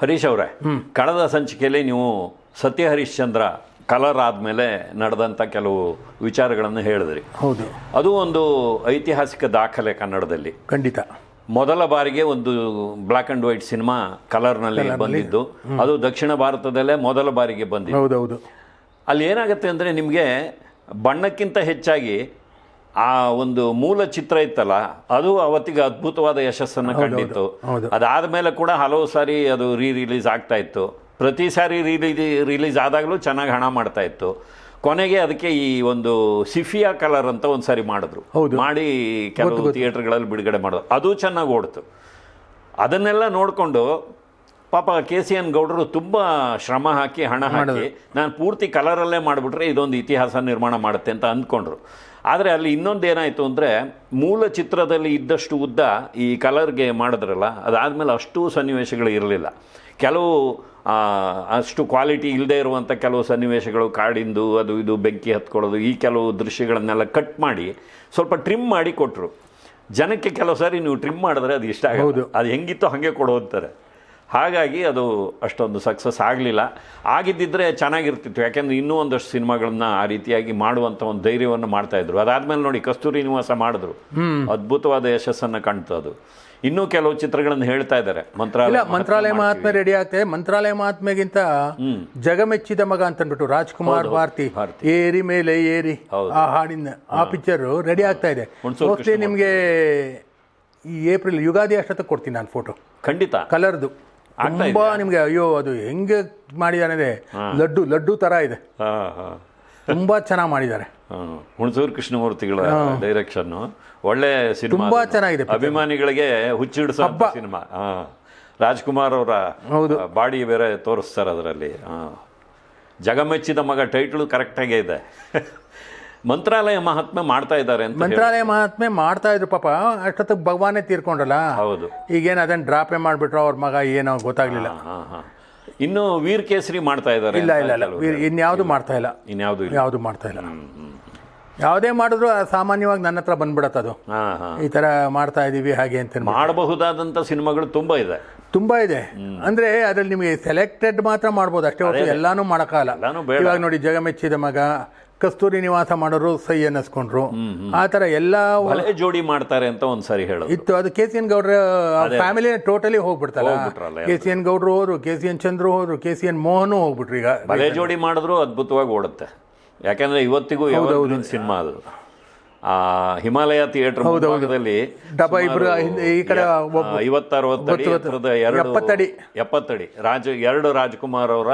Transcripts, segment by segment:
ಹರೀಶ್ ಅವರೇ ಕಳೆದ ಸಂಚಿಕೆಯಲ್ಲಿ ನೀವು ಸತ್ಯ ಹರಿಶ್ಚಂದ್ರ ಕಲರ್ ಆದಮೇಲೆ ನಡೆದಂಥ ಕೆಲವು ವಿಚಾರಗಳನ್ನು ಹೇಳಿದ್ರಿ. ಹೌದು. ಅದು ಒಂದು ಐತಿಹಾಸಿಕ ದಾಖಲೆ ಕನ್ನಡದಲ್ಲಿ. ಖಂಡಿತ. ಮೊದಲ ಬಾರಿಗೆ ಒಂದು ಬ್ಲ್ಯಾಕ್ ಅಂಡ್ ವೈಟ್ ಸಿನಿಮಾ ಕಲರ್ನಲ್ಲಿ ಬಂದಿದ್ದು. ಅದು ದಕ್ಷಿಣ ಭಾರತದಲ್ಲೇ ಮೊದಲ ಬಾರಿಗೆ ಬಂದಿದ್ದು. ಹೌದೌದು. ಅಲ್ಲಿ ಏನಾಗುತ್ತೆ ಅಂದರೆ ನಿಮಗೆ ಬಣ್ಣಕ್ಕಿಂತ ಹೆಚ್ಚಾಗಿ ಆ ಒಂದು ಮೂಲ ಚಿತ್ರ ಇತ್ತಲ್ಲ ಅದು ಅವತ್ತಿಗೆ ಅದ್ಭುತವಾದ ಯಶಸ್ಸನ್ನು ಕಂಡಿತ್ತು. ಅದಾದ ಮೇಲೆ ಕೂಡ ಹಲವು ಸಾರಿ ಅದು ರೀ ರಿಲೀಸ್ ಆಗ್ತಾ ಇತ್ತು. ಪ್ರತಿ ಸಾರಿ ರಿಲೀಸ್ ರಿಲೀಸ್ ಆದಾಗಲೂ ಚೆನ್ನಾಗಿ ಹಣ ಮಾಡ್ತಾ ಇತ್ತು. ಕೊನೆಗೆ ಅದಕ್ಕೆ ಈ ಒಂದು ಸಿಫಿಯಾ ಕಲರ್ ಅಂತ ಒಂದು ಸಾರಿ ಮಾಡಿದ್ರು. ಮಾಡಿ ಕೆಲವು ಥಿಯೇಟರ್ಗಳಲ್ಲಿ ಬಿಡುಗಡೆ ಮಾಡೋದು ಅದು ಚೆನ್ನಾಗಿ ಓಡ್ತು. ಅದನ್ನೆಲ್ಲ ನೋಡಿಕೊಂಡು ಪಾಪ ಕೆ ಸಿ ಎನ್ ಗೌಡರು ತುಂಬ ಶ್ರಮ ಹಾಕಿ ಹಣ ಹಾಕಿ ನಾನು ಪೂರ್ತಿ ಕಲರಲ್ಲೇ ಮಾಡಿಬಿಟ್ರೆ ಇದೊಂದು ಇತಿಹಾಸ ನಿರ್ಮಾಣ ಮಾಡುತ್ತೆ ಅಂತ ಅಂದ್ಕೊಂಡ್ರು. ಆದರೆ ಅಲ್ಲಿ ಇನ್ನೊಂದು ಏನಾಯಿತು ಅಂದರೆ ಮೂಲ ಚಿತ್ರದಲ್ಲಿ ಇದ್ದಷ್ಟು ಉದ್ದ ಈ ಕಲರ್ಗೆ ಮಾಡಿದ್ರಲ್ಲ ಅದಾದಮೇಲೆ ಅಷ್ಟು ಸನ್ನಿವೇಶಗಳು ಇರಲಿಲ್ಲ. ಕೆಲವು ಅಷ್ಟು ಕ್ವಾಲಿಟಿ ಇಲ್ಲದೆ ಇರುವಂಥ ಕೆಲವು ಸನ್ನಿವೇಶಗಳು ಕಾಡಿಂದು ಅದು ಇದು ಬೆಂಕಿ ಹತ್ಕೊಳ್ಳೋದು ಈ ಕೆಲವು ದೃಶ್ಯಗಳನ್ನೆಲ್ಲ ಕಟ್ ಮಾಡಿ ಸ್ವಲ್ಪ ಟ್ರಿಮ್ ಮಾಡಿ ಕೊಟ್ಟರು ಜನಕ್ಕೆ ಕೆಲವು ಸಾರಿ ನೀವು ಟ್ರಿಮ್ ಮಾಡಿದ್ರೆ ಅದು ಇಷ್ಟ ಆಗೋದು ಅದು ಹೆಂಗಿತ್ತು ಹಾಗೆ ಕೊಡು ಅಂತಾರೆ. ಹಾಗಾಗಿ ಅದು ಅಷ್ಟೊಂದು ಸಕ್ಸಸ್ ಆಗಲಿಲ್ಲ. ಆಗಿದ್ದಿದ್ರೆ ಚೆನ್ನಾಗಿರ್ತಿತ್ತು. ಯಾಕೆಂದ್ರೆ ಇನ್ನೂ ಒಂದಷ್ಟು ಸಿನಿಮಾಗಳನ್ನ ಆ ರೀತಿಯಾಗಿ ಮಾಡುವಂಥ ಒಂದು ಧೈರ್ಯವನ್ನು ಮಾಡ್ತಾಯಿದ್ರು ಅದಾದಮೇಲೆ ಅದಾದ್ಮೇಲೆ ನೋಡಿ ಕಸ್ತೂರಿ ನಿವಾಸ ಮಾಡಿದ್ರು. ಅದ್ಭುತವಾದ ಯಶಸ್ಸನ್ನು ಕಾಣ್ತು ಅದು. ಇನ್ನೂ ಕೆಲವು ಚಿತ್ರಗಳನ್ನು ಹೇಳ್ತಾ ಇದ್ದಾರೆ. ಮಂತ್ರಾಲಯ ಮಂತ್ರಾಲಯ ಮಹಾತ್ಮೆ ರೆಡಿ ಆಗ್ತದೆ ಮಂತ್ರಾಲಯ ಮಹಾತ್ಮೆಗಿಂತ ಜಗಮೆಚ್ಚಿದ ಮಗ ಅಂತ ಅಂದ್ಬಿಟ್ಟು ರಾಜ್ಕುಮಾರ್ ಭಾರತಿ. ಏರಿ ಮೇಲೆ ಏರಿ ಆ ಹಾಡಿನ ಆ ಪಿಕ್ಚರ್ ರೆಡಿ ಆಗ್ತಾ ಇದೆ. ಮೋಸ್ಟ್ಲಿ ನಿಮಗೆ ಈ ಏಪ್ರಿಲ್ ಯುಗಾದಿ ಅಷ್ಟೊತ್ತಿಗೆ ಕೊಡ್ತೀನಿ ನಾನು ಫೋಟೋ ಖಂಡಿತ. ಕಲರ್ದು ತುಂಬಾ ನಿಮಗೆ ಅಯ್ಯೋ ಅದು ಹೆಂಗೆ ಮಾಡಿದಾನೆ ಲಡ್ಡು ಲಡ್ಡು ತರ ಇದೆ. ಹಾ ಹಾಂ. ತುಂಬಾ ಚೆನ್ನಾಗಿ ಮಾಡಿದ್ದಾರೆ. ಹುಣಸೂರು ಕೃಷ್ಣಮೂರ್ತಿಗಳ ಡೈರೆಕ್ಷನ್ ಒಳ್ಳೆ ಸಿನಿಮಾ ತುಂಬಾ ಚೆನ್ನಾಗಿದೆ ಅಭಿಮಾನಿಗಳಿಗೆ ಹುಚ್ಚಿಡಿಸೋ ಸಿನಿಮಾ. ಹಾ. ರಾಜ್ಕುಮಾರ್ ಅವರ ಹೌದು. ಬಾಡಿ ಬೇರೆ ತೋರಿಸ್ತಾರೆ ಅದರಲ್ಲಿ. ಜಗಮೆಚ್ಚಿದ ಮಗ ಟೈಟ್ಲು ಕರೆಕ್ಟಾಗೇ ಇದೆ. ಮಂತ್ರಾಲಯ ಮಹಾತ್ಮೆ ಮಾಡ್ತಾ ಇದ್ದಾರೆ ಅಂತ ಮಂತ್ರಾಲಯ ಮಹಾತ್ಮೆ ಮಾಡ್ತಾ ಇದ್ರು ಪಾಪ. ಅಷ್ಟೊತ್ತಿಗೆ ಭಗವಾನೇ ತೀರ್ಕೊಂಡ್ರಲ್ಲ ಹೌದು. ಈಗೇನು ಅದನ್ನ ಡ್ರಾಪೇ ಮಾಡಿಬಿಟ್ರು ಅವ್ರ ಮಗ ಏನೋ ಗೊತ್ತಾಗ್ಲಿಲ್ಲ. ಹಾ ಹಾ ಇನ್ನು ವೀರ್ ಕೇಸರಿ ಮಾಡ್ತಾ ಇದ್ದಾರೆ ಇಲ್ಲ ಇಲ್ಲ ಇಲ್ಲ. ವೀರ್ ಇನ್ಯಾವುದು ಮಾಡ್ತಾ ಇಲ್ಲ. ಇನ್ಯಾವುದು ಯಾವುದು ಮಾಡ್ತಾ ಇಲ್ಲ. ಯಾವುದೇ ಮಾಡಿದ್ರು ಸಾಮಾನ್ಯವಾಗಿ ನನ್ನ ಹತ್ರ ಬಂದ್ಬಿಡತ್ತೆ ಅದು. ಹಾ ಹಾ. ಈ ತರ ಮಾಡ್ತಾ ಇದ್ದೀವಿ ಹಾಗೆ ಅಂತ. ಮಾಡಬಹುದಾದಂಥ ಸಿನಿಮಾಗಳು ತುಂಬಾ ಇದೆ. ತುಂಬಾ ಇದೆ. ಅಂದ್ರೆ ಅದ್ರಲ್ಲಿ ನಿಮಗೆ ಸೆಲೆಕ್ಟೆಡ್ ಮಾತ್ರ ಮಾಡ್ಬೋದು. ಅಷ್ಟೇ ಹೊರತು ಎಲ್ಲಾನು ಮಾಡೋಕ್ಕಾಗಲ್ಲ. ಇವಾಗ ನೋಡಿ ಜಗಮೆಚ್ಚಿದ ಮಗ ಕಸ್ತೂರಿ ನಿವಾಸ ಮಾಡೋರು ಸೈ ಅನ್ನಿಸ್ಕೊಂಡ್ರು. ಆ ತರ ಎಲ್ಲ ಭಲೆ ಜೋಡಿ ಮಾಡ್ತಾರೆ ಅಂತ ಒಂದ್ಸರಿ ಹೇಳೋದು. ಇತ್ತು. ಅದು ಕೆ ಸಿ ಎನ್ ಗೌಡ್ರ ಫ್ಯಾಮಿಲಿ ಟೋಟಲಿ ಹೋಗ್ಬಿಡ್ತಾರೆ ಹೋಗ್ಬಿಟ್ರಲ್ಲ ಕೆ ಸಿ ಎನ್ ಗೌಡ್ರು ಹೋದ್ರು ಕೆ ಸಿ ಎನ್ ಚಂದ್ರು ಹೋದ್ರು ಕೆ ಸಿ ಎನ್ ಮೋಹನು ಹೋಗ್ಬಿಟ್ರು ಈಗ. ಬಲೆ ಜೋಡಿ ಮಾಡಿದ್ರು ಅದ್ಭುತವಾಗಿ ಓಡುತ್ತೆ. ಯಾಕಂದ್ರೆ ಇವತ್ತಿಗೂ ಯಾವ್ದು ಸಿನಿಮಾ ಅದು. ಆ ಹಿಮಾಲಯ ಥಿಯೇಟರ್ ಮುಂಭಾಗದಲ್ಲಿ ಡಬ್ಬ ಇಬ್ರು ಈ ಕಡೆ ಒಬ್ಬ- ಆ, ಐವತ್ತು ಅರವತ್ತು ಅಡಿ ಎತ್ತರದ ಎರಡು ಎಪ್ಪತ್ತಡಿ. ಎಪ್ಪತ್ತಡಿ. ರಾಜ ಎರಡು ರಾಜ್ಕುಮಾರ್ ಅವರ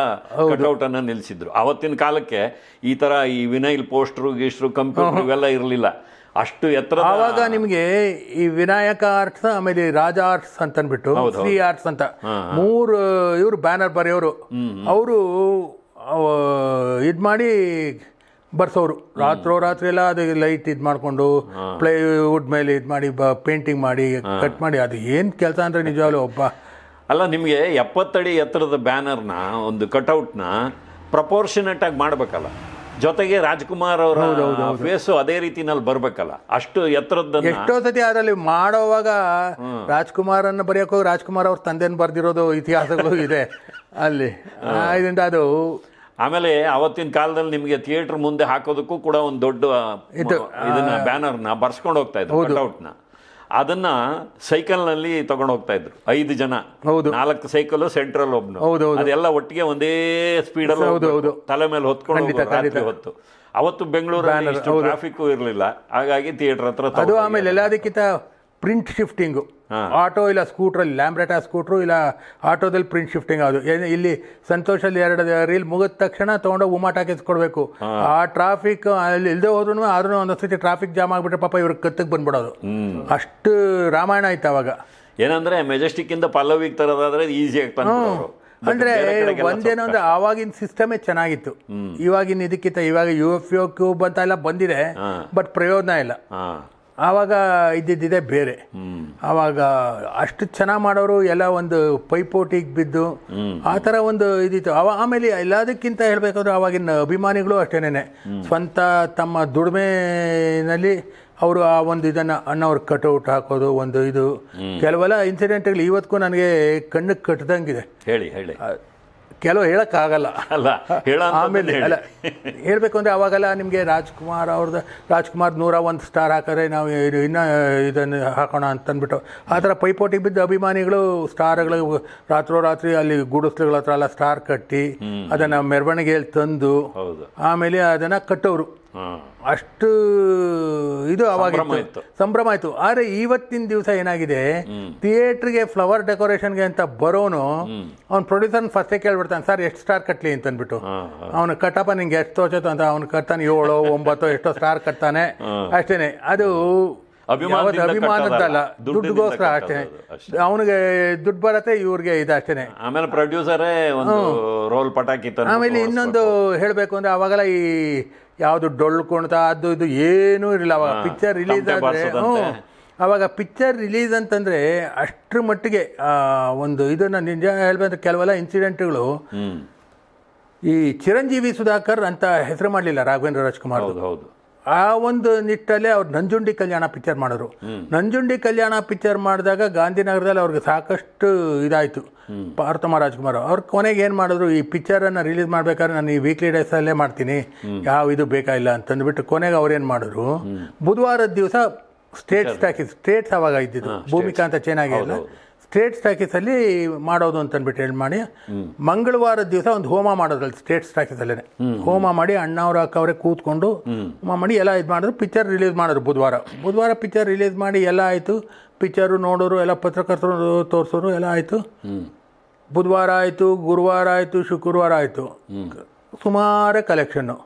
ಕಟೌಟ್ ಅನ್ನ ನಿಲ್ಸಿದ್ರು ಅವತ್ತಿನ ಕಾಲಕ್ಕೆ ಈ ತರ ಈ ವಿನೈಲ್ ಪೋಸ್ಟ್ರು ಗೀಸ್ಟ್ರು ಕಂಪ್ಯೂಟರ್ ಇವೆಲ್ಲ ಇರಲಿಲ್ಲ. ಅಷ್ಟು ಎತ್ತರ ಆವಾಗ ನಿಮಗೆ ಈ ವಿನಾಯಕ ಆರ್ಟ್ಸ್ ಆಮೇಲೆ ರಾಜ ಆರ್ಟ್ಸ್ ಅಂತ ಅಂದ್ಬಿಟ್ಟು ಶ್ರೀ ಆರ್ಟ್ಸ್ ಅಂತ. ಮೂರು ಇವರು ಬ್ಯಾನರ್ ಬರೆಯೋರು. ಅವರು ಇದು ಮಾಡಿ ಬರ್ಸೋರು. ರಾತ್ರೋ ರಾತ್ರಿ ಎಲ್ಲ ಅದು ಲೈಟ್ ಇದು ಮಾಡಿಕೊಂಡು ಪ್ಲೈವುಡ್ ಮೇಲೆ ಇದು ಮಾಡಿ ಬ ಪೇಂಟಿಂಗ್ ಮಾಡಿ ಕಟ್ ಮಾಡಿ ಅದು ಏನು ಕೆಲಸ ಅಂದರೆ ನಿಜವಾಗ್ಲೂ ಒಬ್ಬ ಅಲ್ಲ ನಿಮಗೆ ಎಪ್ಪತ್ತಡಿ ಎತ್ತರದ ಬ್ಯಾನರ್ನ ಒಂದು ಕಟೌಟ್ನ ಪ್ರಪೋರ್ಷನೇಟ್ ಆಗಿ ಮಾಡಬೇಕಲ್ಲ. ಜೊತೆಗೆ ರಾಜ್ಕುಮಾರ್ ಅವರ ಫೇಸು ಅದೇ ರೀತಿನಲ್ಲಿ ಬರಬೇಕಲ್ಲ. ಅಷ್ಟು ಎತ್ತರದ ಎಷ್ಟೋ ಸತಿ ಅದರಲ್ಲಿ ಮಾಡೋವಾಗ ರಾಜ್ಕುಮಾರ್ ಅನ್ನ ಬರೆಯೋಕೆ ಹೋಗಿ ರಾಜ್ಕುಮಾರ್ ಅವ್ರ ತಂದೆನ ಬರ್ದಿರೋದು ಇತಿಹಾಸಗಳು ಇದೆ ಅಲ್ಲಿ. ಇದರಿಂದ ಅದು ಆಮೇಲೆ ಅವತ್ತಿನ ಕಾಲದಲ್ಲಿ ನಿಮಗೆ ಥಿಯೇಟರ್ ಮುಂದೆ ಹಾಕೋದಕ್ಕೂ ಕೂಡ ಒಂದು ದೊಡ್ಡ ಇದನ್ನ ಬ್ಯಾನರ್ನ ಬರ್ಸ್ಕೊಂಡು ಹೋಗ್ತಾ ಇದ್ರು ನ ಅದನ್ನ ಸೈಕಲ್ನಲ್ಲಿ ತಗೊಂಡು ಹೋಗ್ತಾ ಇದ್ರು ಐದು ಜನ. ಹೌದು. ನಾಲ್ಕು ಸೈಕಲ್ ಸೆಂಟ್ರಲ್ ಒಬ್ನು. ಅದೆಲ್ಲ ಒಟ್ಟಿಗೆ ಒಂದೇ ಸ್ಪೀಡಲ್ಲಿ ಹೌದು, ಹೌದು. ತಲೆ ಮೇಲೆ ಹೊತ್ಕೊಂಡು ರಾತ್ರಿ ಹೊತ್ತು. ಅವತ್ತು ಬೆಂಗಳೂರಲ್ಲಿ ಟ್ರಾಫಿಕ್ ಇರಲಿಲ್ಲ. ಹಾಗಾಗಿ ಥಿಯೇಟರ್ ಹತ್ರ ಅದು ಆಮೇಲೆ ಎಲ್ಲದಕ್ಕಿಂತ ಪ್ರಿಂಟ್ ಶಿಫ್ಟಿಂಗು ಆಟೋ ಇಲ್ಲ ಸ್ಕೂಟ್ರಲ್ಲಿ ಲ್ಯಾಂಬ್ರೆಟಾ ಸ್ಕೂಟ್ರು ಇಲ್ಲ ಆಟೋದಲ್ಲಿ ಪ್ರಿಂಟ್ ಶಿಫ್ಟಿಂಗ್ ಅದು. ಏನು ಇಲ್ಲಿ ಸಂತೋಷಲ್ಲಿ ಎರಡು ರೀಲ್ ಮುಗಿದ ತಕ್ಷಣ ತೊಗೊಂಡೋಗಿ ಟಾಕೀಸ್ ಕೊಡಬೇಕು. ಆ ಟ್ರಾಫಿಕ್ ಅಲ್ಲಿ ಇಲ್ಲದೆ ಹೋದ್ರು ಆದ್ರೂ ಒಂದೊಂದ್ಸತಿ ಟ್ರಾಫಿಕ್ ಜಾಮ್ ಆಗಿಬಿಟ್ರೆ ಪಾಪ ಇವ್ರಿಗೆ ಕತ್ತಿಗೆ ಬಂದ್ಬಿಡೋದು. ಅಷ್ಟು ರಾಮಾಯಣ ಆಯ್ತು ಅವಾಗ. ಏನಂದ್ರೆ ಮೆಜೆಸ್ಟಿಕ್ ಇಂದ ಪಲ್ಲವಿಗೆ ತರೋದಾದ್ರೆ ಈಸಿಯಾಗಿ ತಂದ್ಬಿಡೋರು But ಅಂದ್ರೆ ಒಂದೇನೋ ಅಂದ್ರೆ ಆವಾಗಿನ ಸಿಸ್ಟಮೇ ಚೆನ್ನಾಗಿತ್ತು. ಇವಾಗಿನ ಇದಕ್ಕಿಂತ ಇವಾಗ ಯು ಎಫ್ ಯು ಕ್ಯೂಬ್ ಅಂತ ಎಲ್ಲ ಬಂದಿದೆ ಬಟ್ ಪ್ರಯೋಜನ ಇಲ್ಲ. ಆವಾಗ ಇದ್ದಿದ್ದಿದೆ ಬೇರೆ. ಆವಾಗ ಅಷ್ಟು ಚೆನ್ನಾಗಿ ಮಾಡೋರು ಎಲ್ಲ ಒಂದು ಪೈಪೋಟಿಗೆ ಬಿದ್ದು ಆ ಥರ ಒಂದು ಇದಿತ್ತು. ಅವ ಆಮೇಲೆ ಎಲ್ಲದಕ್ಕಿಂತ ಹೇಳಬೇಕಾದ್ರೆ ಆವಾಗಿನ ಅಭಿಮಾನಿಗಳು ಅಷ್ಟೇನೆ ಸ್ವಂತ ತಮ್ಮ ದುಡಿಮೆನಲ್ಲಿ ಅವರು ಆ ಒಂದು ಇದನ್ನು ಅಣ್ಣವ್ರ ಕಟೌಟ್ ಹಾಕೋದು ಒಂದು ಇದು. ಕೆಲವೆಲ್ಲ ಇನ್ಸಿಡೆಂಟ್ಗಳು ಇವತ್ತಿಗೂ ನನಗೆ ಕಣ್ಣಿಗೆ ಕಟ್ಟದಂಗಿದೆ ಹೇಳಿ ಹೇಳಿ. ಕೆಲವು ಹೇಳೋಕ್ಕಾಗಲ್ಲ. ಅಲ್ಲ ಹೇಳ ಆಮೇಲೆ ಅಲ್ಲ ಹೇಳಬೇಕು ಅಂದರೆ ಅವಾಗೆಲ್ಲ ನಿಮಗೆ ರಾಜ್ಕುಮಾರ್ ಅವ್ರದ್ದು ರಾಜ್ಕುಮಾರ್ ನೂರ ಒಂದು ಸ್ಟಾರ್ ಹಾಕಿದ್ರೆ ನಾವು ಇದು ಇನ್ನೂ ಇದನ್ನು ಹಾಕೋಣ ಅಂತ ಅಂದ್ಬಿಟ್ಟು ಆ ಥರ ಪೈಪೋಟಿ ಬಿದ್ದ ಅಭಿಮಾನಿಗಳು ಸ್ಟಾರ್ಗಳು ರಾತ್ರೋರಾತ್ರಿ ಅಲ್ಲಿ ಗುಡಿಸ್ಲುಗಳ ಹತ್ರ ಎಲ್ಲ ಸ್ಟಾರ್ ಕಟ್ಟಿ ಅದನ್ನು ಮೆರವಣಿಗೆಯಲ್ಲಿ ತಂದು ಆಮೇಲೆ ಅದನ್ನು ಕಟ್ಟೋರು. ಅಷ್ಟು ಇದು ಅವಾಗಿತ್ತು. ಸಂಭ್ರಮ ಆಯ್ತು ಆದ್ರೆ ಇವತ್ತಿನ ದಿವಸ ಏನಾಗಿದೆ? ಥಿಯೇಟ್ರಿಗೆ ಫ್ಲವರ್ ಡೆಕೋರೇಷನ್ಗೆ ಅಂತ ಬರೋನು ಅವ್ನ ಪ್ರೊಡ್ಯೂಸರ್ನ ಫಸ್ಟೇ ಕೇಳ್ಬಿಡ್ತಾನೆ ಸರ್ ಎಷ್ಟು ಸ್ಟಾರ್ ಕಟ್ಲಿ? ಅಂತ ಅಂದ್ಬಿಟ್ಟು ಅವನು ಕಟ್ಟಪ್ಪ ನಿಂಗೆ ಎಷ್ಟು ತೋಚತ್ತು ಅಂತ. ಅವ್ನು ಕಟ್ತಾನೆ ಏಳು ಒಂಬತ್ತು ಎಷ್ಟೋ ಸ್ಟಾರ್ ಕಟ್ತಾನೆ. ಅಷ್ಟೇನೆ. ಅದು ದುಡ್ಡಿನಿಂದ ದುಡ್ಡುಗೋಸ್ಕರ ಅಷ್ಟೇ. ಅವನಿಗೆ ದುಡ್ಡು ಬರತ್ತೆ ಇವ್ರಿಗೆ ಇದಾಗ್ತೇನೆ ಅಷ್ಟೇನೆ. ಆಮೇಲೆ ಪ್ರೊಡ್ಯೂಸರೇ ಒಂದು ರೋಲ್ ಪಟಾಕಿ ಆಮೇಲೆ ಇನ್ನೊಂದು ಹೇಳಬೇಕು ಅಂದ್ರೆ ಅವಾಗೆಲ್ಲ ಈ ಯಾವುದು ಡೊಳ್ಳು ಕುಣಿತ ಅದು ಇದು ಏನೂ ಇರಲಿಲ್ಲ ಅವಾಗ ಪಿಕ್ಚರ್ ರಿಲೀಸ್ ಆದರೆ. ಅವಾಗ ಪಿಕ್ಚರ್ ರಿಲೀಸ್ ಅಂತಂದರೆ ಅಷ್ಟರ ಮಟ್ಟಿಗೆ ಒಂದು ಇದನ್ನು ನಿಜ ಹೇಳ್ಬೇಕಂದ್ರೆ ಕೆಲವೆಲ್ಲ ಇನ್ಸಿಡೆಂಟ್ಗಳು ಈ ಚಿರಂಜೀವಿ ಸುಧಾಕರ್ ಅಂತ ಹೆಸರು ಮಾಡಲಿಲ್ಲ ರಾಘವೇಂದ್ರ ರಾಜ್ಕುಮಾರ್ ಹೌದು ಹೌದು. ಆ ಒಂದು ನಿಟ್ಟಲ್ಲಿ ಅವ್ರು ನಂಜುಂಡಿ ಕಲ್ಯಾಣ ಪಿಕ್ಚರ್ ಮಾಡಿದ್ರು. ನಂಜುಂಡಿ ಕಲ್ಯಾಣ ಪಿಕ್ಚರ್ ಮಾಡಿದಾಗ ಗಾಂಧಿನಗರದಲ್ಲಿ ಅವ್ರಿಗೆ ಸಾಕಷ್ಟು ಇದಾಯಿತು. ಪಾರ್ಥಮ ರಾಜ್ಕುಮಾರ್ ಅವ್ರ. ಕೊನೆಗೆ ಏನು ಮಾಡಿದ್ರು ಈ ಪಿಕ್ಚರನ್ನು ರಿಲೀಸ್ ಮಾಡ್ಬೇಕಾದ್ರೆ ನಾನು ಈ ವೀಕ್ಲಿ ಡೇಸಲ್ಲೇ ಮಾಡ್ತೀನಿ. ಯಾವ ಇದು ಬೇಕಾಗಿಲ್ಲ ಅಂತಂದ್ಬಿಟ್ಟು ಕೊನೆಗೆ ಅವ್ರೇನು ಮಾಡಿದ್ರು ಬುಧವಾರದ ದಿವಸ ಸ್ಟೇಟ್ಸ್ ಟಾಕೀಸ್ ಸ್ಟೇಟ್ಸ್ ಅವಾಗ ಇದ್ದಿದ್ದು. ಭೂಮಿಕಾ ಅಂತ ಚೆನ್ನಾಗಿಲ್ಲ ಸ್ಟೇಟ್ ಸ್ಟಾಕೀಸಲ್ಲಿ ಮಾಡೋದು ಅಂತಂದ್ಬಿಟ್ಟು ಹೇಳಿ ಮಾಡಿ. ಮಂಗಳವಾರ ದಿವಸ ಒಂದು ಹೋಮ ಮಾಡೋದ್ರಲ್ಲಿ ಸ್ಟೇಟ್ ಸ್ಟಾಕಿಸಲ್ಲೇ ಹೋಮ ಮಾಡಿ ಅಣ್ಣವ್ರ ಅಕ್ಕವರೇ ಕೂತ್ಕೊಂಡು ಹೋಮ ಮಾಡಿ ಎಲ್ಲ ಇದು ಮಾಡಿದ್ರು. ಪಿಕ್ಚರ್ ರಿಲೀಸ್ ಮಾಡಿದ್ರು ಬುಧವಾರ. ಬುಧವಾರ ಪಿಕ್ಚರ್ ರಿಲೀಸ್ ಮಾಡಿ ಎಲ್ಲ ಆಯಿತು. ಪಿಕ್ಚರು ನೋಡೋರು, ಎಲ್ಲ ಪತ್ರಕರ್ತರು ತೋರಿಸೋರು ಎಲ್ಲ ಆಯಿತು. ಬುಧವಾರ ಆಯಿತು, ಗುರುವಾರ ಆಯಿತು, ಶುಕ್ರವಾರ ಆಯಿತು. ಸುಮಾರೇ ಕಲೆಕ್ಷನ್ನು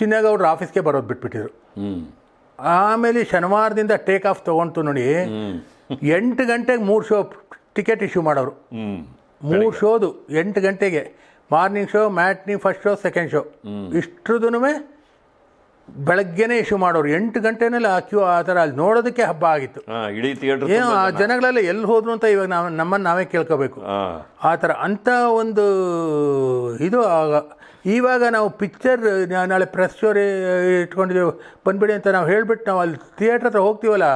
ಚಿನ್ನೇಗೌಡ್ರ ಆಫೀಸ್ಗೆ ಬರೋದು ಬಿಟ್ಬಿಟ್ಟಿದ್ರು. ಆಮೇಲೆ ಶನಿವಾರದಿಂದ ಟೇಕ್ ಆಫ್ ತೊಗೊಂತು ನೋಡಿ, ಎಂಟು ಗಂಟೆಗೆ ಮೂರು ಶೋ ಟಿಕೆಟ್ ಇಶ್ಯೂ ಮಾಡೋರು. ಮೂರು ಶೋದು ಎಂಟು ಗಂಟೆಗೆ. Morning show matinee first show second show. ಇಷ್ಟ್ರದೂ ಬೆಳಗ್ಗೆನೇ ಇಶ್ಯೂ ಮಾಡೋರು. ಎಂಟು ಗಂಟೆನಲ್ಲಿ ಆ ಕ್ಯೂ ಆ ಥರ ಅಲ್ಲಿ ನೋಡೋದಕ್ಕೆ ಹಬ್ಬ ಆಗಿತ್ತು. ಇಡೀ ಥಿಯೇಟರ್ ಏನೋ ಆ ಜನಗಳೆಲ್ಲ ಎಲ್ಲಿ ಹೋದ್ರು ಅಂತ ಇವಾಗ ನಾವು ನಮ್ಮನ್ನು ನಾವೇ ಕೇಳ್ಕೋಬೇಕು. ಆ ಥರ ಅಂಥ ಒಂದು ಇದು ಆಗ ಇವಾಗ ನಾವು ಪಿಕ್ಚರ್ ನಾಳೆ ಪ್ರೆಸ್ ಶೋರಿ ಇಟ್ಕೊಂಡಿದ್ದೇವೆ. ಬಂದ್ಬಿಡಿ ಅಂತ ನಾವು ಹೇಳಿಬಿಟ್ಟು ನಾವು ಅಲ್ಲಿ ಥಿಯೇಟ್ರ್ ಹತ್ರ ಹೋಗ್ತೀವಲ್ಲ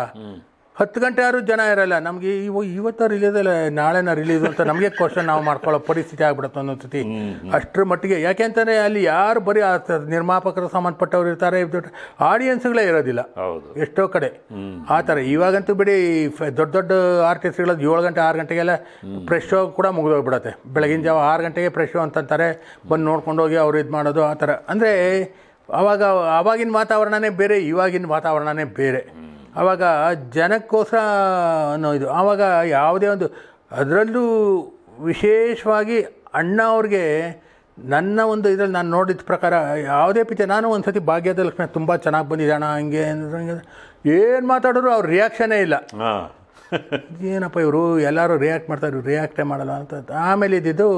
ಹತ್ತು ಗಂಟೆ ಯಾರು ಜನ ಇರಲ್ಲ. ನಮಗೆ ಇವ ಇವತ್ತು ರಿಲೀಸ್ ಅಲ್ಲ ನಾಳೆನ ರಿಲೀಸ್ ಅಂತ ನಮಗೆ ಕ್ವಶನ್ ನಾವು ಮಾಡ್ಕೊಳ್ಳೋ ಪರಿಸ್ಥಿತಿ ಆಗ್ಬಿಡುತ್ತೆ ಒಂದೊಂದು ಸತಿ ಅಷ್ಟರ ಮಟ್ಟಿಗೆ. ಯಾಕೆಂತಂದರೆ ಅಲ್ಲಿ ಯಾರು ಬರೀ ಆ ನಿರ್ಮಾಪಕರು ಸಂಬಂಧಪಟ್ಟವ್ರು ಇರ್ತಾರೆ ಆಡಿಯನ್ಸ್ಗಳೇ ಇರೋದಿಲ್ಲ. ಎಷ್ಟೋ ಕಡೆ. ಆ ಥರ. ಇವಾಗಂತೂ ಬಿಡಿ ದೊಡ್ಡ ದೊಡ್ಡ ಆರ್ಟಿಸ್ಟ್ಗಳದ್ದು ಏಳು ಗಂಟೆ ಆರು ಗಂಟೆಗೆಲ್ಲ ಫ್ರೆಶ್ ಶೋ ಕೂಡ ಮುಗಿದೋಗ್ಬಿಡತ್ತೆ. ಬೆಳಗಿನ ಜಾವ ಆರು ಗಂಟೆಗೆ ಫ್ರೆಶ್ ಶೋ ಅಂತಂತಾರೆ ಬಂದು ನೋಡ್ಕೊಂಡು ಹೋಗಿ ಅವ್ರು ಇದು ಮಾಡೋದು ಆ ಥರ. ಅಂದರೆ ಆವಾಗ ಆವಾಗಿನ ವಾತಾವರಣನೇ ಬೇರೆ ಇವಾಗಿನ ವಾತಾವರಣನೇ ಬೇರೆ. ಆವಾಗ ಜನಕ್ಕೋಸ್ಕರ ಅನ್ನೋ ಇದು. ಆವಾಗ ಯಾವುದೇ ಒಂದು ಅದರಲ್ಲೂ ವಿಶೇಷವಾಗಿ ಅಣ್ಣ ಅವ್ರಿಗೆ ನನ್ನ ಒಂದು ಇದರಲ್ಲಿ ನಾನು ನೋಡಿದ ಪ್ರಕಾರ ಯಾವುದೇ ಪಿಚ್ಚರ್ ನಾನು ಒಂದು ಸತಿ ಭಾಗ್ಯದ ಲಕ್ಷ್ಮಿ ತುಂಬ ಚೆನ್ನಾಗಿ ಬಂದಿದೆ ಅಣ್ಣ ಹಂಗೆ ಏನು ಮಾತಾಡಿದ್ರು ಅವ್ರ ರಿಯಾಕ್ಷನೇ ಇಲ್ಲ. ಏನಪ್ಪ ಇವರು ಎಲ್ಲರೂ ರಿಯಾಕ್ಟ್ ಮಾಡ್ತಾರೆ ರಿಯಾಕ್ಟೇ ಮಾಡಲ್ಲ ಅಂತ. ಆಮೇಲೆ ಇದ್ದಿದ್ದು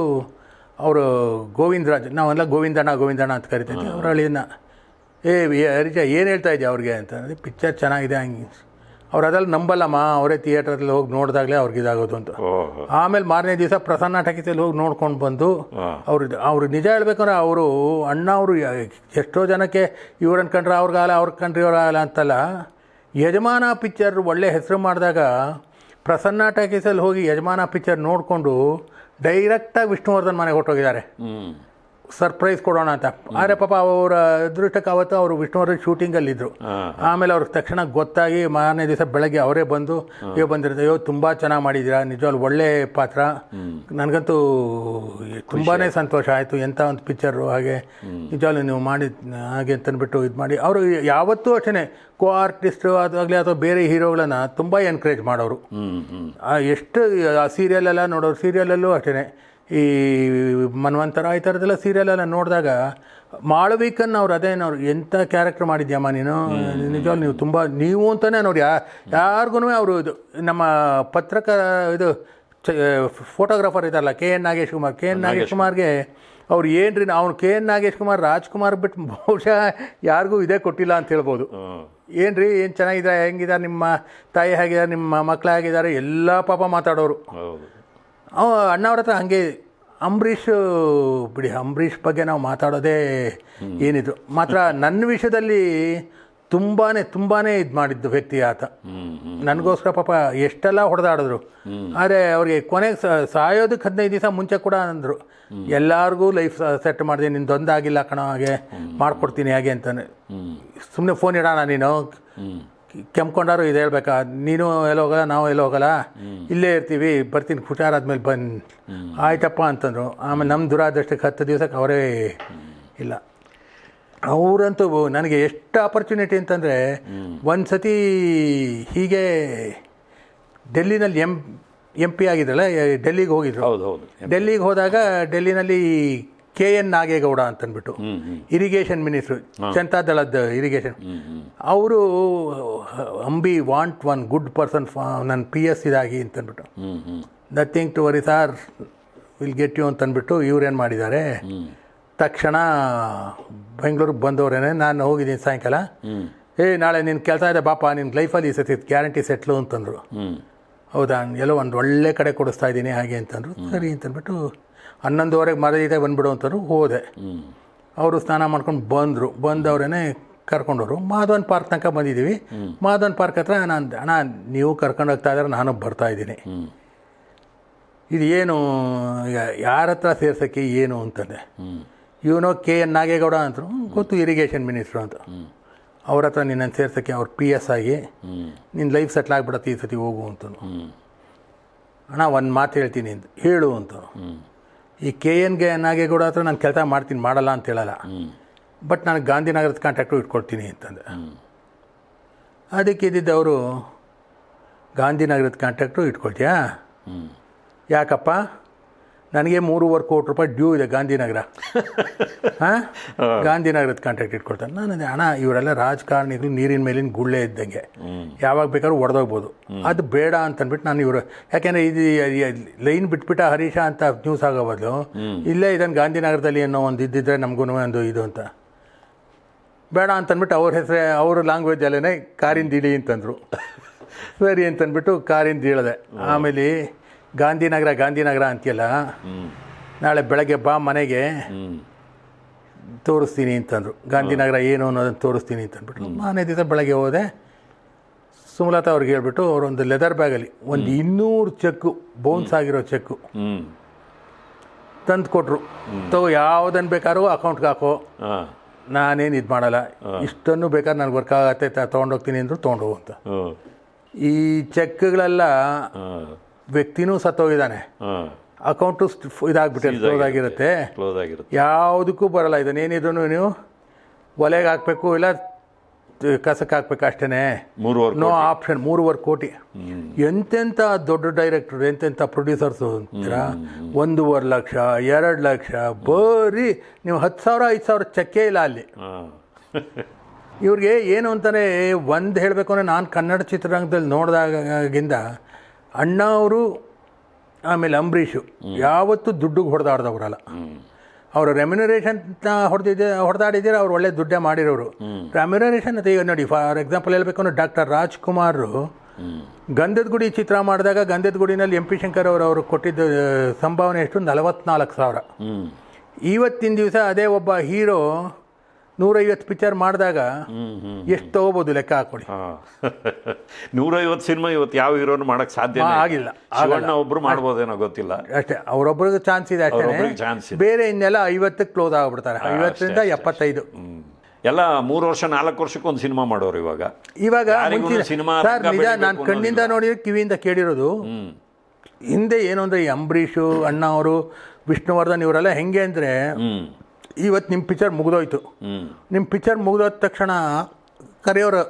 ಅವರು ಗೋವಿಂದರಾಜ್ ನಾವೆಲ್ಲ ಗೋವಿಂದಣ್ಣ ಗೋವಿಂದಣ್ಣ ಅಂತ ಕರಿತೀವಿ ಅವರ ಹಳ್ಳಿನ ಏ ಹರಿಜ ಏನು ಹೇಳ್ತಾ ಇದೆಯಾ ಅವ್ರಿಗೆ ಅಂತ? ಪಿಕ್ಚರ್ ಚೆನ್ನಾಗಿದೆ ಹಂಗೆ. ಅವ್ರು ಅದ್ರಲ್ಲಿ ನಂಬಲ್ಲಮ್ಮ ಅವರೇ ಥಿಯೇಟ್ರಲ್ಲಿ ಹೋಗಿ ನೋಡಿದಾಗಲೇ ಅವ್ರಿಗೆ ಇದಾಗೋದು ಅಂತ. ಆಮೇಲೆ ಮಾರನೇ ದಿವಸ ಪ್ರಸನ್ನ ಟಕೀಸಲ್ಲಿ ಹೋಗಿ ನೋಡ್ಕೊಂಡು ಬಂದು ಅವ್ರ ಅವ್ರು ನಿಜ ಹೇಳ್ಬೇಕಂದ್ರೆ ಅವರು ಅಣ್ಣ ಅವರು ಎಷ್ಟೋ ಜನಕ್ಕೆ ಇವ್ರು ಅನ್ಕೊಂಡ್ರೆ ಅವ್ರಿಗಾಗಲ್ಲ ಅವ್ರ ಕಂಡ್ರೆ ಇವ್ರಾಗಲ್ಲ ಅಂತಲ್ಲ ಯಜಮಾನ ಪಿಕ್ಚರ್ ಒಳ್ಳೆ ಹೆಸರು ಮಾಡಿದಾಗ ಪ್ರಸನ್ನ ಟಾಕೀಸಲ್ಲಿ ಹೋಗಿ ಯಜಮಾನ ಪಿಕ್ಚರ್ ನೋಡಿಕೊಂಡು ಡೈರೆಕ್ಟಾಗಿ ವಿಷ್ಣುವರ್ಧನ್ ಮನೆಗೆ ಹೊರಟೋಗಿದ್ದಾರೆ. ಹ್ಮ್. ಸರ್ಪ್ರೈಸ್ ಕೊಡೋಣ ಅಂತ. ಆದರೆ ಪಾಪ ಅವರ ಅದೃಷ್ಟಕ್ಕೆ ಅವತ್ತು ಅವರು ವಿಷ್ಣುವರ್ಧನ್ ಶೂಟಿಂಗಲ್ಲಿದ್ದರು ಆಮೇಲೆ ಅವ್ರಿಗೆ ತಕ್ಷಣ ಗೊತ್ತಾಗಿ ಮಾರನೇ ದಿವಸ ಬೆಳಗ್ಗೆ ಅವರೇ ಬಂದು ಅಯ್ಯೋ ಬಂದಿರುತ್ತೆ ಅಯ್ಯೋ ತುಂಬ ಚೆನ್ನಾಗಿ ಮಾಡಿದ್ದೀರಾ ನಿಜವಾಗ್ಲು ಒಳ್ಳೆ ಪಾತ್ರ. ನನಗಂತೂ ತುಂಬಾ ಸಂತೋಷ ಆಯಿತು. ಎಂಥ ಒಂದು ಪಿಕ್ಚರು ಹಾಗೆ ನಿಜವಾಗ್ಲು ನೀವು ಮಾಡಿ ಹಾಗೆ ಅಂತಂದ್ಬಿಟ್ಟು ಇದು ಮಾಡಿ. ಅವರು ಯಾವತ್ತೂ ಅಷ್ಟೇ ಕೋ ಆರ್ಟಿಸ್ಟು ಅದಾಗಲಿ ಅಥವಾ ಬೇರೆ ಹೀರೋಗಳನ್ನ ತುಂಬ ಎನ್ಕರೇಜ್ ಮಾಡೋರು. ಎಷ್ಟು ಆ ಸೀರಿಯಲೆಲ್ಲ ನೋಡೋರು ಸೀರಿಯಲಲ್ಲೂ ಅಷ್ಟೇ ಈ ಮನ್ವಂತರ ಈ ಥರದ್ದೆಲ್ಲ ಸೀರಿಯಲೆಲ್ಲ ನೋಡಿದಾಗ ಮಾಳವಿಕನ್ ಅವ್ರು ಅದೇನವ್ರು ಎಂಥ ಕ್ಯಾರೆಕ್ಟರ್ ಮಾಡಿದ್ಯಮ್ಮ ನೀನು? ನಿಜವಾಗ್ಲೂ ನೀವು ತುಂಬ ನೀವು ಅಂತಲೇ ನೋಡಿ ಯಾ ಯಾರಿಗೂ ಅವರು ಇದು ನಮ್ಮ ಪತ್ರಕ ಇದು ಫೋಟೋಗ್ರಾಫರ್ ಇದ್ದಾರಲ್ಲ K N Nagesh Kumar K N Nagesh ಕುಮಾರ್ಗೆ ಅವ್ರು ಏನ್ರಿ ಅವ್ನು ಕೆ ಎನ್ ನಾಗೇಶ್ ಕುಮಾರ್ ರಾಜ್ಕುಮಾರ್ ಬಿಟ್ಟು ಬಹುಶಃ ಯಾರಿಗೂ ಇದೇ ಕೊಟ್ಟಿಲ್ಲ ಅಂತ ಹೇಳ್ಬೋದು. ಏನು ಏನ್ರಿ ಏನು ಚೆನ್ನಾಗಿದ್ದಾರೆ ಹೆಂಗಿದ್ದಾರೆ ನಿಮ್ಮ ತಾಯಿ ಹೇಗಿದ್ದಾರೆ ನಿಮ್ಮ ಮಕ್ಕಳು ಹೇಗಿದ್ದಾರೆ ಎಲ್ಲ ಪಾಪ ಮಾತಾಡೋರು. ಅವ ಅಣ್ಣವ್ರ ಹತ್ರ ಹಾಗೆ ಅಂಬರೀಷ್ ಬಿಡಿ ಅಂಬರೀಷ್ ಬಗ್ಗೆ ನಾವು ಮಾತಾಡೋದೇ ಏನಿದ್ರು. ಮಾತ್ರ ನನ್ನ ವಿಷಯದಲ್ಲಿ ತುಂಬಾನೇ ತುಂಬಾನೇ ಇದು ಮಾಡಿದ್ದು ವ್ಯಕ್ತಿ ಆತ. ನನಗೋಸ್ಕರ ಪಾಪ ಎಷ್ಟೆಲ್ಲ ಹೊಡೆದಾಡಿದ್ರು. ಆದರೆ ಅವ್ರಿಗೆ ಕೊನೆಗೆ ಸ- ಸಾಯೋದಕ್ಕೆ ಹದಿನೈದು ದಿವಸ ಮುಂಚೆ ಕೂಡ ಅಂದರು. ಎಲ್ಲರಿಗೂ ಲೈಫ್ ಸೆಟ್ ಮಾಡಿದೆ ನಿಂದೊಂದಾಗಿಲ್ಲ ಕಣ ಹಾಗೆ ಮಾಡ್ಕೊಡ್ತೀನಿ ಹಾಗೆ ಅಂತಾನೆ. ಸುಮ್ಮನೆ ಫೋನ್ ಇಡೋಣ ನೀನು. ಕೆಮ್ಕೊಂಡಾರು ಇದು ಹೇಳ್ಬೇಕಾ ನೀನು ಎಲ್ಲಿ ಹೋಗಲ್ಲ ನಾವು ಎಲ್ಲಿ ಹೋಗಲ್ಲ ಇಲ್ಲೇ ಇರ್ತೀವಿ ಬರ್ತೀನಿ ಹುಷಾರಾದ್ಮೇಲೆ ಬಂದು ಆಯ್ತಪ್ಪ ಅಂತಂದರು. ಆಮೇಲೆ ನಮ್ಮ ದುರಾದೃಷ್ಟಕ್ಕೆ ಹತ್ತು ದಿವಸಕ್ಕೆ ಅವರೇ ಇಲ್ಲ. ಅವರಂತೂ ನನಗೆ ಎಷ್ಟು ಆಪರ್ಚುನಿಟಿ ಅಂತಂದರೆ ಒಂದು ಸತಿ ಹೀಗೆ ಡೆಲ್ಲಿನಲ್ಲಿ ಎಂ ಎಂ ಪಿ ಆಗಿದ್ರಲ್ಲ ಡೆಲ್ಲಿಗೆ ಹೋಗಿದ್ರು. ಹೌದು ಹೌದು ಡೆಲ್ಲಿಗೆ ಹೋದಾಗ ಡೆಲ್ಲಿನಲ್ಲಿ ಕೆ ಎನ್ ನಾಗೇಗೌಡ ಅಂತಂದ್ಬಿಟ್ಟು ಇರಿಗೇಷನ್ ಮಿನಿಸ್ಟ್ರು ಚಂತಾದಳದ ಇರಿಗೇಷನ್ ಅವರು Ambi want one good person ನನ್ನ ಪಿ ಎಸ್ ಇದಾಗಿ ಅಂತಂದ್ಬಿಟ್ಟು nothing to worry sir will get you ಅಂತಂದ್ಬಿಟ್ಟು ಇವ್ರೇನು ಮಾಡಿದ್ದಾರೆ? ತಕ್ಷಣ ಬೆಂಗಳೂರಿಗೆ ಬಂದವರೇನೆ ನಾನು ಹೋಗಿದ್ದೀನಿ ಸಾಯಂಕಾಲ. ಏ ನಾಳೆ ನಿನ್ನ ಕೆಲಸ ಇದೆ ಬಾಪ ನಿನ್ನ ಲೈಫಲ್ಲಿ ಈ ಸತಿ ಗ್ಯಾರಂಟಿ ಸೆಟ್ಲು ಅಂತಂದರು. ಹೌದಾ? ಎಲ್ಲೋ ಒಂದು ಒಳ್ಳೆ ಕಡೆ ಕೊಡಿಸ್ತಾ ಇದ್ದೀನಿ ಹಾಗೆ ಅಂತಂದರು. ಸರಿ ಅಂತಂದ್ಬಿಟ್ಟು ಹನ್ನೊಂದುವರೆಗೆ ಮರದಿದೆ ಬಂದ್ಬಿಡು ಅಂತಂದ್ರು ಹೋದೆ. ಅವರು ಸ್ನಾನ ಮಾಡ್ಕೊಂಡು ಬಂದರು. ಬಂದವ್ರೇ ಕರ್ಕೊಂಡವರು ಮಾಧವನ್ ಪಾರ್ಕ್ ತನಕ ಬಂದಿದ್ದೀವಿ. ಮಾಧವನ್ ಪಾರ್ಕ್ ಹತ್ರ ನಾನು, ಅಣ್ಣ, ನೀವು ಕರ್ಕೊಂಡು ಹೋಗ್ತಾ ಇದ್ದಾರೆ, ನಾನು ಬರ್ತಾ ಇದ್ದೀನಿ. ಇದು ಏನು ಯಾರ ಹತ್ರ ಸೇರ್ಸೋಕ್ಕೆ ಏನು ಅಂತಂದೆ. ಇವನು ಕೆ ಎನ್ ನಾಗೇಗೌಡ ಅಂತರು ಗೊತ್ತು ಇರಿಗೇಷನ್ ಮಿನಿಸ್ಟ್ರು ಅಂತ. ಅವ್ರ ಹತ್ರ ನಿನ್ನನ್ನು ಸೇರ್ಸೋಕ್ಕೆ ಅವ್ರು ಪಿ ಎಸ್ ಆಗಿ ನಿನ್ನ ಲೈಫ್ ಸೆಟ್ಲ್ ಆಗಿಬಿಡತ್ತೆ ಈ ಸತಿ ಹೋಗು ಅಂತನು. ಅಣ್ಣ, ಒಂದು ಮಾತು ಹೇಳ್ತೀನಿ ಅಂತ. ಹೇಳು ಅಂತ ಈ ಕೆ ಎನ್ಗೆ ಕೂಡ ಹತ್ರ ನಾನು ಕೆಲಸ ಮಾಡ್ತೀನಿ ಮಾಡಲ್ಲ ಅಂತ ಹೇಳಲ್ಲ. ಬಟ್ ನಾನು ಗಾಂಧಿನಗರದ ಕಾಂಟ್ಯಾಕ್ಟು ಇಟ್ಕೊಳ್ತೀನಿ ಅಂತಂದೆ. ಅದಕ್ಕೆ ಇದ್ದಿದ್ದವರು ಗಾಂಧಿನಗರದ ಕಾಂಟ್ಯಾಕ್ಟು ಇಟ್ಕೊಳ್ತೀಯಾ? ಯಾಕಪ್ಪ? ನನಗೆ ಮೂರುವರೆ ಕೋಟಿ ರೂಪಾಯಿ ಡ್ಯೂ ಇದೆ ಗಾಂಧಿನಗರ. ಹಾಂ? ಗಾಂಧಿನಗರದ ಕಾಂಟ್ರಾಕ್ಟ್ ಇಟ್ಕೊಳ್ತಾನೆ. ನಾನು ಅದೇ ಅಣ್ಣ ಇವರೆಲ್ಲ ರಾಜಕಾರಣಿಗಳು ನೀರಿನ ಮೇಲಿನ ಗುಳ್ಳೆ ಇದ್ದಂಗೆ. ಯಾವಾಗ ಬೇಕಾದ್ರೂ ಒಡೆದೋಗ್ಬೋದು. ಅದು ಬೇಡ ಅಂತಂದ್ಬಿಟ್ಟು ನಾನು ಇವರು ಯಾಕೆಂದರೆ ಇದು ಲೈನ್ ಬಿಟ್ಬಿಟ್ಟ ಹರೀಶ ಅಂತ ನ್ಯೂಸ್ ಆಗೋ ಬದಲು ಇಲ್ಲೇ ಇದನ್ನು ಗಾಂಧಿನಗರದಲ್ಲಿ ಏನೋ ಒಂದು ಇದ್ದಿದ್ರೆ ನಮಗೂ ಒಂದು ಇದು ಅಂತ. ಬೇಡ ಅಂತಂದ್ಬಿಟ್ಟು ಅವ್ರ ಹೆಸರೇ ಅವ್ರ ಲ್ಯಾಂಗ್ವೇಜಲ್ಲೇ ಕಾರಿಂದ ಇಳಿ ಅಂತಂದರು. ಸರಿ ಅಂತಂದ್ಬಿಟ್ಟು ಕಾರಿಂದ ಇಳದೆ ಆಮೇಲೆ ಗಾಂಧಿನಗರ ಗಾಂಧಿನಗರ ಅಂತೀಯಲ್ಲ? ನಾಳೆ ಬೆಳಗ್ಗೆ ಬಾ ಮನೆಗೆ ತೋರಿಸ್ತೀನಿ ಅಂತಂದರು. ಗಾಂಧಿನಗರ ಏನು ಅನ್ನೋದನ್ನು ತೋರಿಸ್ತೀನಿ ಅಂತಂದ್ಬಿಟ್ಟು ಮಾನೇ ದಿವಸ ಬೆಳಗ್ಗೆ ಹೋದೆ ಸುಮಲತಾ ಅವ್ರಿಗೆ ಹೇಳ್ಬಿಟ್ಟು ಅವರೊಂದು ಲೆದರ್ ಬ್ಯಾಗಲ್ಲಿ ಒಂದು ಇನ್ನೂರು ಚೆಕ್ಕು ಬೌನ್ಸ್ ಆಗಿರೋ ಚೆಕ್ಕು ತಂದು ಕೊಟ್ಟರು ತಗೋ ಯಾವುದನ್ನು ಬೇಕಾದ್ರೂ ಅಕೌಂಟ್ಗೆ ಹಾಕೋ. ನಾನೇನು ಇದು ಮಾಡಲ್ಲ. ಇಷ್ಟನ್ನು ಬೇಕಾದ್ರೆ ನನಗೆ ವರ್ಕ್ ಆಗತ್ತೆ ತೊಗೊಂಡೋಗ್ತೀನಿ ಅಂದರು ತೊಗೊಂಡೋಗು ಅಂತ. ಈ ಚೆಕ್ಗಳೆಲ್ಲ ವ್ಯಕ್ತಿನೂ ಸತ್ತೋಗಿದ್ದಾನೆ. ಅಕೌಂಟು ಇದಾಗ್ಬಿಟ್ಟಿದೆ ಕ್ಲೋಸ್ ಆಗಿರುತ್ತೆ ಕ್ಲೋಸ್ ಆಗಿರುತ್ತೆ. ಯಾವುದಕ್ಕೂ ಬರಲ್ಲ. ಇದನ್ನೇನಿದ್ರು ನೀವು ಒಲೆಗೆ ಹಾಕಬೇಕು ಇಲ್ಲ ಕಸಕ್ಕೆ ಹಾಕ್ಬೇಕು ಅಷ್ಟೇ ಮೂರುವರೆ ನೋ ಆಪ್ಷನ್ ಮೂರುವರೆ ಕೋಟಿ. ಎಂತೆಂಥ ದೊಡ್ಡ ಡೈರೆಕ್ಟರ್ ಎಂತೆಂಥ ಪ್ರೊಡ್ಯೂಸರ್ಸು ಅಂತೀರಾ? ಒಂದೂವರೆ ಲಕ್ಷ ಎರಡು ಲಕ್ಷ ಬರೀ ನೀವು ಹತ್ತು ಸಾವಿರ ಐದು ಸಾವಿರ ಚೆಕ್ಕೇ ಇಲ್ಲ ಅಲ್ಲಿ. ಇವ್ರಿಗೆ ಏನು ಅಂತಾನೆ ಒಂದು ಹೇಳಬೇಕು ಅಂದರೆ ನಾನು ಕನ್ನಡ ಚಿತ್ರರಂಗದಲ್ಲಿ ನೋಡಿದಾಗಿಂದ ಅಣ್ಣ ಅವರು ಆಮೇಲೆ ಅಂಬರೀಷು ಯಾವತ್ತೂ ದುಡ್ಡಿಗೆ ಹೊಡೆದಾಡ್ದವ್ರಲ್ಲ. ಅವರ ರೆಮ್ಯುನರೇಷನ್ ಹೊಡೆದಿದ್ದೆ ಹೊಡೆದಾಡಿದ್ದೀರ ಅವ್ರು ಒಳ್ಳೆ ದುಡ್ಡೇ ಮಾಡಿರೋರು. ರೆಮ್ಯುನರೇಷನ್ ಅಂತ ಈಗ ನೋಡಿ ಫಾರ್ ಎಕ್ಸಾಂಪಲ್ ಹೇಳಬೇಕು ಅಂದ್ರೆ ಡಾಕ್ಟರ್ ರಾಜ್ಕುಮಾರ್ ಗಂಧದ ಗುಡಿ ಚಿತ್ರ ಮಾಡಿದಾಗ ಗಂಧದ ಗುಡಿನಲ್ಲಿ ಎಂ ಪಿ ಶಂಕರ್ ಅವರು ಅವರು ಕೊಟ್ಟಿದ್ದ ಸಂಭಾವನೆ ಎಷ್ಟು? ನಲವತ್ನಾಲ್ಕು ಸಾವಿರ. ಇವತ್ತಿನ ದಿವಸ ಅದೇ ಒಬ್ಬ ಹೀರೋ ನೂರೈವತ್ತು ಪಿಕ್ಚರ್ ಮಾಡಿದಾಗ ಎಷ್ಟು ತಗೋಬೋದು ಲೆಕ್ಕ ಹಾಕೊಳ್ಳಿ. ನೂರೈವತ್ತು ಸಿನಿಮಾ ಇವತ್ತು ಯಾವ ಹೀರೋನು ಮಾಡಕ್ ಸಾಧ್ಯ ಆಗಿಲ್ಲ, ಶಿವಣ್ಣ ಒಬ್ರು ಮಾಡ್ಬೋದೇನೋ ಗೊತ್ತಿಲ್ಲ. ಅಷ್ಟೇ. ಅವರೊಬ್ಬರಿಗೆ ಚಾನ್ಸ್ ಇದೆ ಅಷ್ಟೇ ಚಾನ್ಸ್ ಬೇರೆ ಇನ್ನೆಲ್ಲ ಐವತ್ತಕ್ಕೆ ಕ್ಲೋಸ್ ಆಗಿಬಿಡ್ತಾರೆ. ಐವತ್ತರಿಂದ ಎಪ್ಪತ್ತೈದು. ಎಲ್ಲ ಮೂರು ವರ್ಷ ನಾಲ್ಕು ವರ್ಷಕ್ಕೆ ಒಂದು ಸಿನಿಮಾ ಮಾಡೋರು ಇವಾಗ. ಇವಾಗ ಸಿನಿಮಾ ಸರ್ ನಿಜ ನಾನು ಕಣ್ಣಿಂದ ನೋಡಿ ಕಿವಿಯಿಂದ ಕೇಳಿರೋದು. ಹಿಂದೆ ಏನು ಅಂದರೆ ಈ ಅಂಬರೀಷು ಅಣ್ಣ ಅವರು ವಿಷ್ಣುವರ್ಧನ್ ಇವರೆಲ್ಲ ಹೆಂಗೆ ಅಂದರೆ ಇವತ್ತು ನಿಮ್ಮ ಪಿಕ್ಚರ್ ಮುಗಿದೋಯ್ತು. ನಿಮ್ಮ ಪಿಕ್ಚರ್ ಮುಗಿದೋದ ತಕ್ಷಣ ಕರೆಯೋರು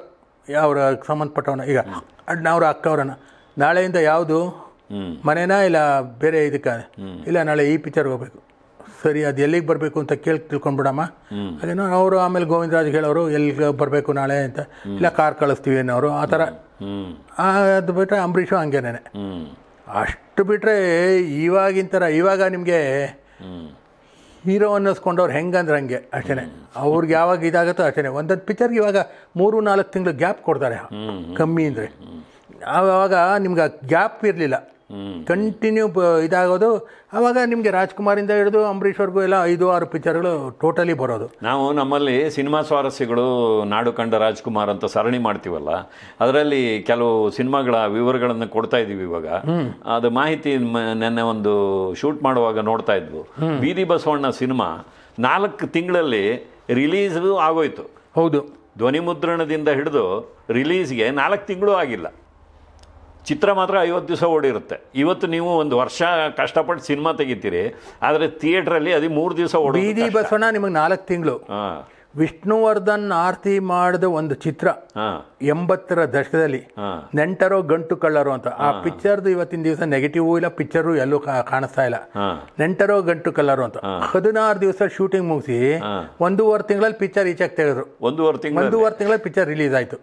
ಯಾವ್ರ ಸಂಬಂಧಪಟ್ಟವನ? ಈಗ ಅಣ್ಣ ಅವ್ರ ಅಕ್ಕವ್ರನ್ನ. ನಾಳೆಯಿಂದ ಯಾವುದು? ಮನೇನಾ ಇಲ್ಲ ಬೇರೆ ಇದಕ್ಕೆ? ಇಲ್ಲ ನಾಳೆ ಈ ಪಿಕ್ಚರ್ಗೆ ಹೋಗ್ಬೇಕು. ಸರಿ ಅದು ಎಲ್ಲಿಗೆ ಬರಬೇಕು ಅಂತ ಕೇಳಿ ತಿಳ್ಕೊಂಡ್ಬಿಡಮ್ಮ ಅದೇನೋ ಅವರು ಆಮೇಲೆ ಗೋವಿಂದರಾಜ್ ಹೇಳೋರು ಎಲ್ಲಿಗೆ ಬರಬೇಕು ನಾಳೆ ಅಂತ. ಇಲ್ಲ ಕಾರ್ ಕಳಿಸ್ತೀವಿ ಅನ್ನೋರು ಆ ಥರ. ಅದು ಬಿಟ್ಟರೆ ಅಂಬರೀಷು ಹಂಗೇನೆ. ಅಷ್ಟು ಬಿಟ್ಟರೆ ಇವಾಗಿನ ಥರ ಇವಾಗ ನಿಮಗೆ ಹೀರೋ ಅನ್ನಿಸ್ಕೊಂಡವ್ರು ಹೆಂಗಂದ್ರೆ ಹಂಗೆ ಅಷ್ಟೇ ಅವ್ರಿಗೆ ಯಾವಾಗ ಇದಾಗುತ್ತೋ ಅಷ್ಟೇ ಒಂದೊಂದು ಪಿಕ್ಚರ್ಗೆ ಇವಾಗ ಮೂರು ನಾಲ್ಕು ತಿಂಗಳು ಗ್ಯಾಪ್ ಕೊಡ್ತಾರೆ. ಕಮ್ಮಿ ಅಂದರೆ. ಆವಾಗ ನಿಮ್ಗೆ ಗ್ಯಾಪ್ ಇರಲಿಲ್ಲ. ಕಂಟಿನ್ಯೂ ಇದಾಗೋದು. ಅವಾಗ ನಿಮಗೆ ರಾಜ್ಕುಮಾರಿಂದ ಹಿಡಿದು ಅಂಬರೀಷ್ವರೆಗೂ ಎಲ್ಲ ಐದು ಆರು ಪಿಕ್ಚರ್ಗಳು ಟೋಟಲಿ ಬರೋದು. ನಾವು ನಮ್ಮಲ್ಲಿ ಸಿನಿಮಾ ಸ್ವಾರಸ್ಯಗಳು ನಾಡು ಕಂಡ ರಾಜ್ಕುಮಾರ್ ಅಂತ ಸರಣಿ ಮಾಡ್ತೀವಲ್ಲ ಅದರಲ್ಲಿ ಕೆಲವು ಸಿನಿಮಾಗಳ ವಿವರಗಳನ್ನು ಕೊಡ್ತಾ ಇದೀವಿ ಇವಾಗ. ಅದು ಮಾಹಿತಿ ನೆನ್ನೆ ಒಂದು ಶೂಟ್ ಮಾಡುವಾಗ ನೋಡ್ತಾ ಇದ್ವು. ಬೀದಿ ಬಸವಣ್ಣ ಸಿನಿಮಾ ನಾಲ್ಕು ತಿಂಗಳಲ್ಲಿ ರಿಲೀಸ್ ಆಗೋಯ್ತು. ಹೌದು. ಧ್ವನಿ ಮುದ್ರಣದಿಂದ ಹಿಡಿದು ರಿಲೀಸ್ಗೆ ನಾಲ್ಕು ತಿಂಗಳು ಆಗಿಲ್ಲ. ಚಿತ್ರ ಮಾತ್ರ ಐವತ್ತು ದಿವಸ ಓಡಿರುತ್ತೆ. ಇವತ್ತು ನೀವು ಒಂದು ವರ್ಷ ಕಷ್ಟಪಟ್ಟು ಸಿನಿಮಾ ತೆಗಿತೀರಿ ಆದರೆ ಥಿಯೇಟ್ರಲ್ಲಿ ಅದು ಮೂರು ದಿವಸ ಓಡಿ ಬೀದಿ ಬಸವಣ್ಣ ನಿಮಗೆ ನಾಲ್ಕು ತಿಂಗಳು. ವಿಷ್ಣುವರ್ಧನ್ ಆರತಿ ಮಾಡಿದ ಒಂದು ಚಿತ್ರ ಎಂಬತ್ತರ ದಶಕದಲ್ಲಿ ನೆಂಟರೋ ಗಂಟು ಕಳ್ಳರು ಅಂತ. ಆ ಪಿಕ್ಚರ್ದು ಇವತ್ತಿನ ದಿವಸ ನೆಗೆಟಿವ್ ಇಲ್ಲ ಪಿಕ್ಚರು ಎಲ್ಲೂ ಕಾಣಿಸ್ತಾ ಇಲ್ಲ. ನೆಂಟರೋ ಗಂಟು ಕಳ್ಳರು ಅಂತ. ಹದಿನಾರು ದಿವಸ ಶೂಟಿಂಗ್ ಮುಗಿಸಿ. ಒಂದೂವರೆ ತಿಂಗಳಲ್ಲಿ ಪಿಕ್ಚರ್ ಈಚೆಗೆ ತೆಗೆದ್ರು ಒಂದೂವರೆ ತಿಂಗಳು ಒಂದೂವರೆ ತಿಂಗಳಲ್ಲಿ ಪಿಕ್ಚರ್ ರಿಲೀಸ್ ಆಯ್ತು.